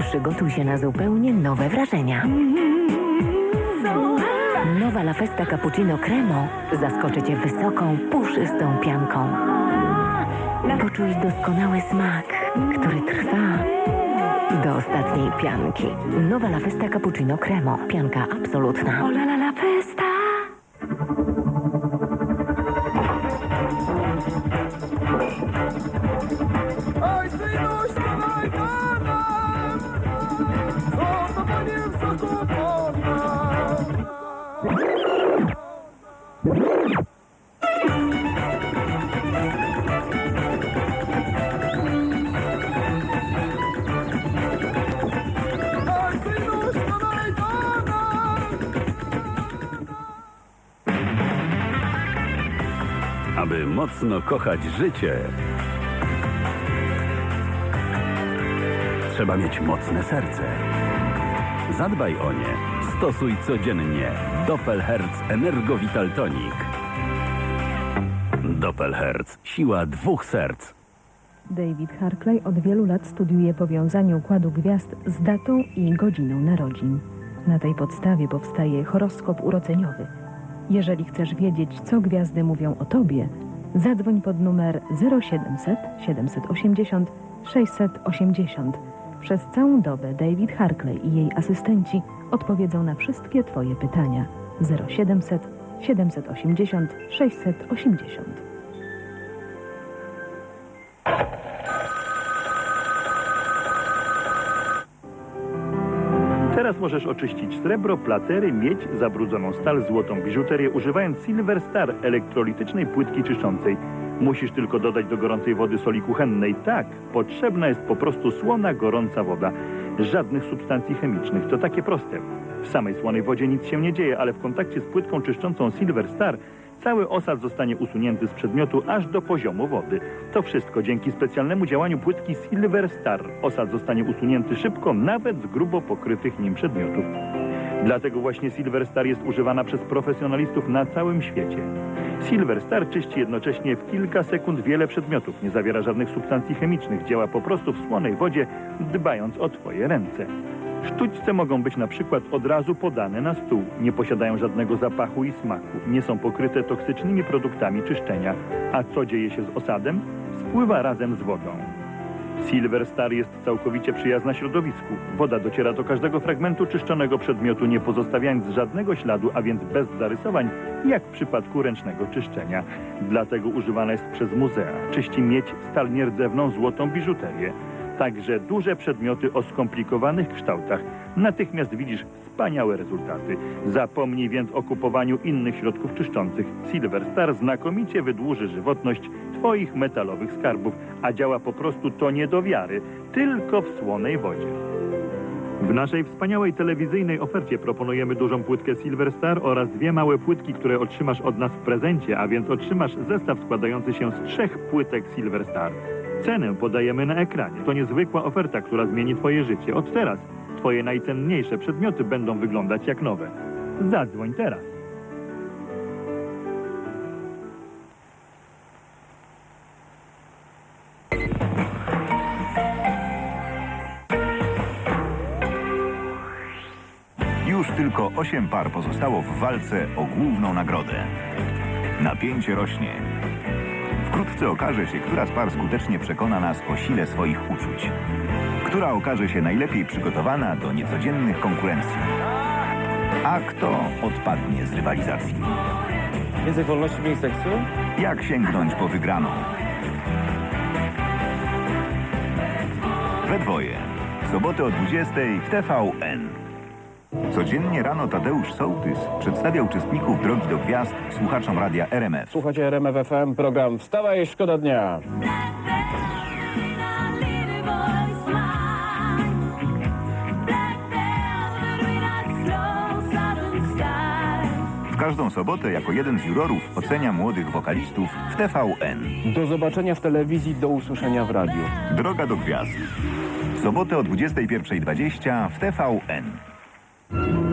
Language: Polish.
Przygotuj się na zupełnie nowe wrażenia. Nowa La Festa Cappuccino Cremo zaskoczy Cię wysoką, puszystą pianką. Poczuj doskonały smak, który trwa do ostatniej pianki. Nowa La Festa Cappuccino Cremo. Pianka absolutna. O la la la festa! Aby mocno kochać życie, trzeba mieć mocne serce. Zadbaj o nie. Stosuj codziennie. Doppelherz Energovital Tonic. Doppelherz. Siła dwóch serc. David Harkley od wielu lat studiuje powiązanie układu gwiazd z datą i godziną narodzin. Na tej podstawie powstaje horoskop urodzeniowy. Jeżeli chcesz wiedzieć, co gwiazdy mówią o tobie, zadzwoń pod numer 0700 780 680. Przez całą dobę David Harkley i jej asystenci odpowiedzą na wszystkie Twoje pytania. 0700 780 680. Teraz możesz oczyścić srebro, platery, miedź, zabrudzoną stal, złotą biżuterię używając Silver Star elektrolitycznej płytki czyszczącej. Musisz tylko dodać do gorącej wody soli kuchennej. Tak, potrzebna jest po prostu słona, gorąca woda. Żadnych substancji chemicznych. To takie proste. W samej słonej wodzie nic się nie dzieje, ale w kontakcie z płytką czyszczącą Silver Star cały osad zostanie usunięty z przedmiotu aż do poziomu wody. To wszystko dzięki specjalnemu działaniu płytki Silver Star. Osad zostanie usunięty szybko, nawet z grubo pokrytych nim przedmiotów. Dlatego właśnie Silver Star jest używana przez profesjonalistów na całym świecie. Silver Star czyści jednocześnie w kilka sekund wiele przedmiotów, nie zawiera żadnych substancji chemicznych, działa po prostu w słonej wodzie, dbając o Twoje ręce. Sztućce mogą być na przykład od razu podane na stół, nie posiadają żadnego zapachu i smaku, nie są pokryte toksycznymi produktami czyszczenia. A co dzieje się z osadem? Spływa razem z wodą. Silver Star jest całkowicie przyjazna środowisku. Woda dociera do każdego fragmentu czyszczonego przedmiotu, nie pozostawiając żadnego śladu, a więc bez zarysowań, jak w przypadku ręcznego czyszczenia. Dlatego używana jest przez muzea. Czyści miedź, stal nierdzewną, złotą biżuterię. Także duże przedmioty o skomplikowanych kształtach. Natychmiast widzisz wspaniałe rezultaty. Zapomnij więc o kupowaniu innych środków czyszczących. Silver Star znakomicie wydłuży żywotność Twoich metalowych skarbów, a działa po prostu to nie do wiary, tylko w słonej wodzie. W naszej wspaniałej telewizyjnej ofercie proponujemy dużą płytkę Silver Star oraz dwie małe płytki, które otrzymasz od nas w prezencie, a więc otrzymasz zestaw składający się z trzech płytek Silver Star. Cenę podajemy na ekranie. To niezwykła oferta, która zmieni Twoje życie. Od teraz Twoje najcenniejsze przedmioty będą wyglądać jak nowe. Zadzwoń teraz. Już tylko osiem par pozostało w walce o główną nagrodę. Napięcie rośnie. Wkrótce okaże się, która z par skutecznie przekona nas o sile swoich uczuć. Która okaże się najlepiej przygotowana do niecodziennych konkurencji. A kto odpadnie z rywalizacji? Więcej wolności, mniej seksu? Jak sięgnąć po wygraną? We dwoje. W sobotę o 20 w TVN. Codziennie rano Tadeusz Sołtys przedstawia uczestników Drogi do Gwiazd słuchaczom radia RMF. Słuchajcie RMF FM, program Wstawaj, szkoda dnia. W każdą sobotę jako jeden z jurorów ocenia młodych wokalistów w TVN. Do zobaczenia w telewizji, do usłyszenia w radiu. Droga do Gwiazd. W sobotę o 21.20 w TVN. Thank you.